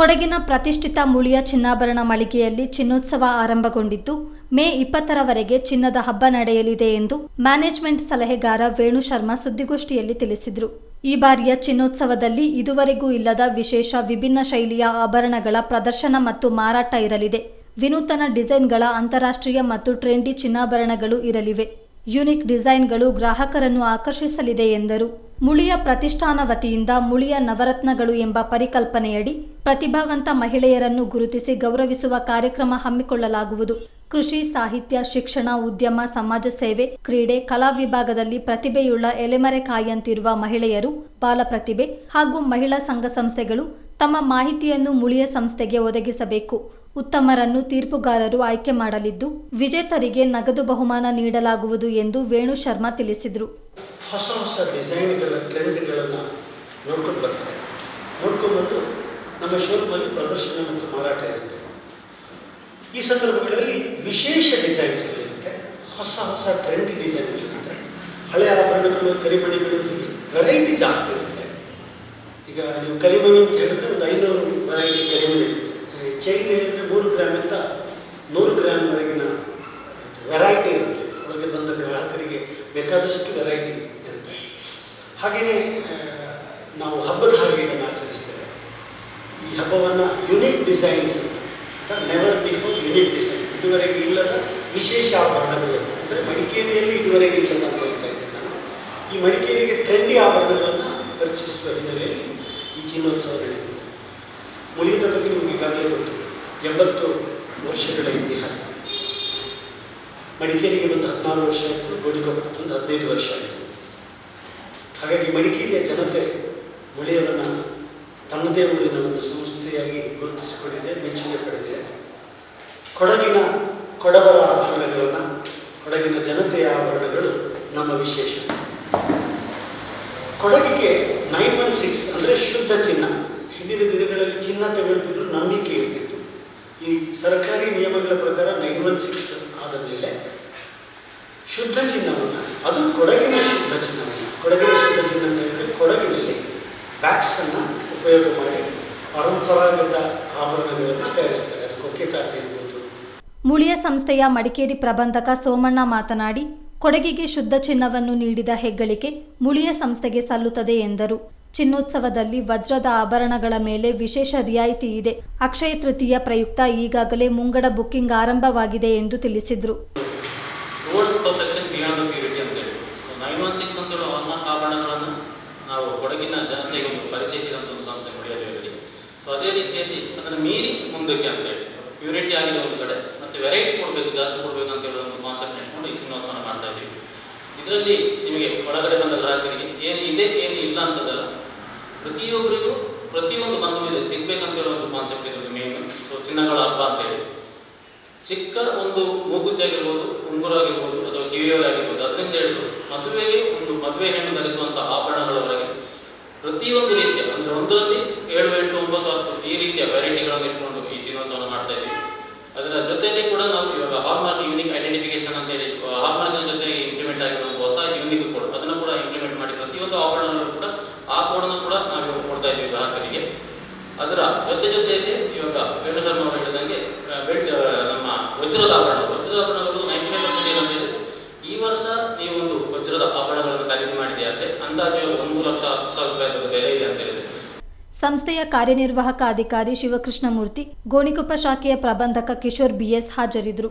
ಕೊಡಗಿನ ಪ್ರತಿಷ್ಠಿತ ಮುಳಿಯ ಚಿನ್ನಾಭರಣ ಮಳಿಗೆಯಲ್ಲಿ ಚಿನ್ನೋತ್ಸವ ಆರಂಭಗೊಂಡಿದ್ದು, ಮೇ ಇಪ್ಪತ್ತರವರೆಗೆ ಚಿನ್ನದ ಹಬ್ಬ ನಡೆಯಲಿದೆ ಎಂದು ಮ್ಯಾನೇಜ್ಮೆಂಟ್ ಸಲಹೆಗಾರ ವೇಣು ಶರ್ಮಾ ಸುದ್ದಿಗೋಷ್ಠಿಯಲ್ಲಿ ತಿಳಿಸಿದರು. ಈ ಬಾರಿಯ ಚಿನ್ನೋತ್ಸವದಲ್ಲಿ ಇದುವರೆಗೂ ಇಲ್ಲದ ವಿಶೇಷ ವಿಭಿನ್ನ ಶೈಲಿಯ ಆಭರಣಗಳ ಪ್ರದರ್ಶನ ಮತ್ತು ಮಾರಾಟ ಇರಲಿದೆ. ವಿನೂತನ ಡಿಸೈನ್ಗಳ ಅಂತಾರಾಷ್ಟ್ರೀಯ ಮತ್ತು ಟ್ರೆಂಡಿ ಚಿನ್ನಾಭರಣಗಳು ಇರಲಿವೆ. ಯುನಿಕ್ ಡಿಸೈನ್ಗಳು ಗ್ರಾಹಕರನ್ನು ಆಕರ್ಷಿಸಲಿದೆ ಎಂದರು. ಮುಳಿಯ ಪ್ರತಿಷ್ಠಾನ ವತಿಯಿಂದ ಮುಳಿಯ ನವರತ್ನಗಳು ಎಂಬ ಪರಿಕಲ್ಪನೆಯಡಿ ಪ್ರತಿಭಾವಂತ ಮಹಿಳೆಯರನ್ನು ಗುರುತಿಸಿ ಗೌರವಿಸುವ ಕಾರ್ಯಕ್ರಮ ಹಮ್ಮಿಕೊಳ್ಳಲಾಗುವುದು. ಕೃಷಿ, ಸಾಹಿತ್ಯ, ಶಿಕ್ಷಣ, ಉದ್ಯಮ, ಸಮಾಜ ಸೇವೆ, ಕ್ರೀಡೆ, ಕಲಾ ವಿಭಾಗದಲ್ಲಿ ಪ್ರತಿಭೆಯುಳ್ಳ ಎಲೆಮರೆ ಕಾಯಂತಿರುವ ಮಹಿಳೆಯರು ಬಾಲ ಪ್ರತಿಭೆ ಹಾಗೂ ಮಹಿಳಾ ಸಂಘ ಸಂಸ್ಥೆಗಳು ತಮ್ಮ ಮಾಹಿತಿಯನ್ನು ಮುಳಿಯ ಸಂಸ್ಥೆಗೆ ಒದಗಿಸಬೇಕು. ಉತ್ತಮರನ್ನು ತೀರ್ಪುಗಾರರು ಆಯ್ಕೆ ಮಾಡಲಿದ್ದು, ವಿಜೇತರಿಗೆ ನಗದು ಬಹುಮಾನ ನೀಡಲಾಗುವುದು ಎಂದು ವೇಣು ಶರ್ಮಾ ತಿಳಿಸಿದರು. ಹೊಸ ಹೊಸ ಡಿಸೈನ್ಗಳ, ಟ್ರೆಂಡ್ಗಳನ್ನು ನೋಡ್ಕೊಂಡು ಬರ್ತಾರೆ. ನೋಡ್ಕೊಂಡ್ಬಂದು ನಮ್ಮ ಶೋರೂಮಲ್ಲಿ ಪ್ರದರ್ಶನ ಮತ್ತು ಮಾರಾಟ ಇರುತ್ತೆ. ಈ ಸಂದರ್ಭಗಳಲ್ಲಿ ವಿಶೇಷ ಡಿಸೈನ್ಸ್ಗಳಿರುತ್ತೆ ಹೊಸ ಹೊಸ ಟ್ರೆಂಡಿ ಡಿಸೈನ್ಗಳಿರುತ್ತೆ ಹಳೆಯ ಆಭರಣಗಳು, ಕರಿಮಣಿಗಳು ವೆರೈಟಿ ಜಾಸ್ತಿ ಇರುತ್ತೆ. ಈಗ ನೀವು ಕರಿಮಣಿ ಅಂತ ಹೇಳಿದ್ರೆ ಒಂದು ಐನೂರು ವೆರೈಟಿ ಕರಿಮಣಿ ಇರುತ್ತೆ. ಚೈನ್ ಹೇಳಿದ್ರೆ ಮೂರು ಅಂತ ನೂರು ಗ್ರಾಮ್ವರೆಗಿನ ವೆರೈಟಿ ಇರುತ್ತೆ. ಒಳಗೆ ಬಂದ ಗ್ರಾಹಕರಿಗೆ ಬೇಕಾದಷ್ಟು ವೆರೈಟಿ ಹಾಗೆಯೇ ನಾವು ಹಬ್ಬದ ಹಾಗೆ ಇದನ್ನು ಆಚರಿಸ್ತೇವೆ. ಈ ಹಬ್ಬವನ್ನು ಯುನಿಕ್ ಡಿಸೈನ್ಸ್ ಅಂತ ನೆವರ್ ಬಿಫೋರ್ ಯುನಿಕ್ ಡಿಸೈನ್ ಇದುವರೆಗೆ ಇಲ್ಲದ ವಿಶೇಷ ಆಭರಣಗಳು ಅಂತ. ಅಂದರೆ ಮಡಿಕೇರಿಯಲ್ಲಿ ಇದುವರೆಗೆ ಇಲ್ಲದ ಅಂತ ಹೇಳ್ತಾ ಇದ್ದೇನೆ ನಾನು. ಈ ಮಡಿಕೇರಿಗೆ ಟ್ರೆಂಡಿ ಆಭರಣಗಳನ್ನು ಪರಿಚಯಿಸುವ ಹಿನ್ನೆಲೆಯಲ್ಲಿ ಈ ಚಿನ್ನೋತ್ಸವ ನಡೆದಿದೆ ಮುಳಿಯದ ಬಗ್ಗೆ ನಮಗೆ ಈಗಾಗಲೇ ಗೊತ್ತು, ಎಂಬತ್ತು ವರ್ಷಗಳ ಇತಿಹಾಸ. ಮಡಿಕೇರಿಗೆ ಒಂದು ಹದಿನಾರು ವರ್ಷ ಆಯಿತು ಗೋಡಿಕೊಪ್ಪ ಒಂದು ಹದಿನೈದು ವರ್ಷ ಆಯಿತು. ಹಾಗಾಗಿ ಮಡಿಕೇರಿಯ ಜನತೆ ಮುಳಿಯವರನ್ನು ತನ್ನದೇ ಊರಿನ ಒಂದು ಸಂಸ್ಥೆಯಾಗಿ ಗುರುತಿಸಿಕೊಂಡಿದೆ, ಮೆಚ್ಚುಗೆ ಪಡೆದಿದೆ. ಕೊಡಗಿನ ಕೊಡವರ ಆಭರಣಗಳನ್ನು, ಕೊಡಗಿನ ಜನತೆಯ ಆಭರಣಗಳು ನಮ್ಮ ವಿಶೇಷ. ಕೊಡಗಿಗೆ ನೈನ್ ಒನ್ ಸಿಕ್ಸ್ ಅಂದರೆ ಶುದ್ಧ ಚಿನ್ನ. ಹಿಂದಿನ ದಿನಗಳಲ್ಲಿ ಚಿನ್ನ ತಗೊಳ್ತಿದ್ರು ನಂಬಿಕೆ ಇರ್ತಿತ್ತು. ಈ ಸರ್ಕಾರಿ ನಿಯಮಗಳ ಪ್ರಕಾರ ನೈನ್ ಒನ್ ಸಿಕ್ಸ್ ಆದ ಮೇಲೆ ಶುದ್ಧ ಚಿನ್ನವನ್ನು, ಅದು ಕೊಡಗಿನ ಶುದ್ಧ ಚಿನ್ನವನ್ನು ಕೊಡಗಿನ ಶುದ್ಧ ಚಿನ್ನ ಅಂತ ಹೇಳಿದ್ರೆ ಕೊಡಗಿನಲ್ಲಿ ವ್ಯಾಕ್ಸನ್ನು ಉಪಯೋಗ ಮಾಡಿ ಪರಂಪರಾಗತ ಆಭರಣಗಳನ್ನು ಅದು ಇರ್ಬೋದು ಮುಳಿಯ ಸಂಸ್ಥೆಯ ಮಡಿಕೇರಿ ಪ್ರಬಂಧಕ ಸೋಮಣ್ಣ ಮಾತನಾಡಿ ಕೊಡಗಿಗೆ ಶುದ್ಧ ಚಿನ್ನವನ್ನು ನೀಡಿದ ಹೆಗ್ಗಳಿಕೆ ಮುಳಿಯ ಸಂಸ್ಥೆಗೆ ಸಲ್ಲುತ್ತದೆ ಎಂದರು. ಚಿನ್ನೋತ್ಸವದಲ್ಲಿ ವಜ್ರದ ಆಭರಣಗಳ ಮೇಲೆ ವಿಶೇಷ ರಿಯಾಯಿತಿ ಇದೆ. ಅಕ್ಷಯ ತೃತೀಯ ಪ್ರಯುಕ್ತ ಈಗಾಗಲೇ ಮುಂಗಡ ಬುಕ್ಕಿಂಗ್ ಆರಂಭವಾಗಿದೆ ಎಂದು ತಿಳಿಸಿದರು. ನಾವು ಕೊಡಗಿನ ಜನತೆಗೆ ಒಂದು ಪರಿಚಯಿಸಿದಂಥ ಒಂದು ಸಂಸ್ಥೆ ಮುಡಿಯ ಜ್ಯುವೆಲರಿ ಸೊ ಅದೇ ರೀತಿಯಲ್ಲಿ ಅದನ್ನು ಮೀರಿ ಮುಂದಕ್ಕೆ ಅಂತೇಳಿ ಪ್ಯೂರಿಟಿ ಆಗಿದೆ ಒಂದು ಕಡೆ. ಮತ್ತು ವೆರೈಟಿ ಕೊಡಬೇಕು, ಜಾಸ್ತಿ ಕೊಡಬೇಕು ಅಂತ ಹೇಳೋ ಒಂದು ಕಾನ್ಸೆಪ್ಟ್ ಇಟ್ಕೊಂಡು ಈ ಚಿನ್ನೋತ್ಸವ ಮಾಡ್ತಾ ಇದ್ದೀವಿ. ಇದರಲ್ಲಿ ನಿಮಗೆ ಒಳಗಡೆ ಬಂದ ಗ್ರಾಹಕರಿಗೆ ಏನು ಇದೆ, ಏನು ಇಲ್ಲ ಅಂತದಲ್ಲ, ಪ್ರತಿಯೊಬ್ಬರಿಗೂ ಪ್ರತಿಯೊಂದು ಬಂದ ಮೇಲೆ ಸಿಗ್ಬೇಕಂತ ಹೇಳೋ ಒಂದು ಕಾನ್ಸೆಪ್ಟ್ ಇರೋದು ಮೇನ್ ಸೊ ಚಿನ್ನಗಳ ಹಬ್ಬ ಅಂತೇಳಿ ಚಿಕ್ಕ ಒಂದು ಮೂಗುತಿ ಆಗಿರ್ಬೋದು ಉಂಗುರ ಆಗಿರ್ಬೋದು ಅಥವಾ ಕಿವಿಯವರಾಗಿರ್ಬೋದು, ಅದರಿಂದ ಹೇಳಿದ್ರು ಮದುವೆಗೆ ಒಂದು ಮದುವೆ ಹೆಣ್ಣು ಧರಿಸುವಂಥ ಆಭರಣಗಳವರೆಗೆ ಪ್ರತಿಯೊಂದು ರೀತಿಯ, ಅಂದರೆ ಒಂದರಲ್ಲಿ ಏಳು ಎಂಟು ಒಂಬತ್ತು ಹತ್ತು ಈ ರೀತಿಯ ವೆರೈಟಿಗಳನ್ನು ಇಟ್ಕೊಂಡು ಈ ಚಿನ್ನೋತ್ಸವನ ಮಾಡ್ತಾ ಇದ್ದೀವಿ ಅದರ ಜೊತೆಯಲ್ಲಿ ಕೂಡ ನಾವು ಇವಾಗ ಹಾಲ್ಮಾರ್ಕ್ ಯೂನಿಕ್ ಐಡೆಂಟಿಫಿಕೇಶನ್ ಅಂತ ಹೇಳಿ ಹಾಲ್ಮಾರ್ಕಿನ ಜೊತೆ ಇಂಪ್ಲಿಮೆಂಟ್ ಆಗಿರೋ ಒಂದು ಹೊಸ ಯೂನಿಕ್ ಕೋಡ್ ಅದನ್ನು ಕೂಡ ಇಂಪ್ಲಿಮೆಂಟ್ ಮಾಡಿ ಪ್ರತಿಯೊಂದು ಆಪರೇಟರ್ ಕೂಡ ಆ ಕೋಡನ್ನು ಕೂಡ ನಾವು ಕೊಡ್ತಾ ಇದ್ದೀವಿ ಗ್ರಾಹಕರಿಗೆ. ಅದರ ಜೊತೆ ಜೊತೆಯಲ್ಲಿ ಇವಾಗ ವೇಣು ಶರ್ಮ ಅವರು ಹೇಳಿದಂಗೆ ಬೆಲ್ಟ್ ನಮ್ಮ ವಜ್ರದ ಆಭರಣ, ವಜ್ರದ ಆಭರಣಗಳು ನೈಂಟಿ ಫೈವ್ ಪರ್ಸೆಂಟ್ ಏನಂತೇಳಿ ಈ ವರ್ಷ ನೀವು ಒಂದು ವಜ್ರದ ಆಭರಣಗಳನ್ನು ಖರೀದಿ ಮಾಡಿದೆ ಅಂದಾಜು ಒಂದು ಲಕ್ಷ ಹತ್ತು ಸಾವಿರ ರೂಪಾಯಿ ಬೆಲೆ ಸಂಸ್ಥೆಯ ಕಾರ್ಯನಿರ್ವಾಹಕ ಅಧಿಕಾರಿ ಶಿವಕೃಷ್ಣಮೂರ್ತಿ ಗೋಣಿಕೊಪ್ಪ ಶಾಖೆಯ ಪ್ರಬಂಧಕ ಕಿಶೋರ್ ಬಿಎಸ್ ಹಾಜರಿದ್ದರು.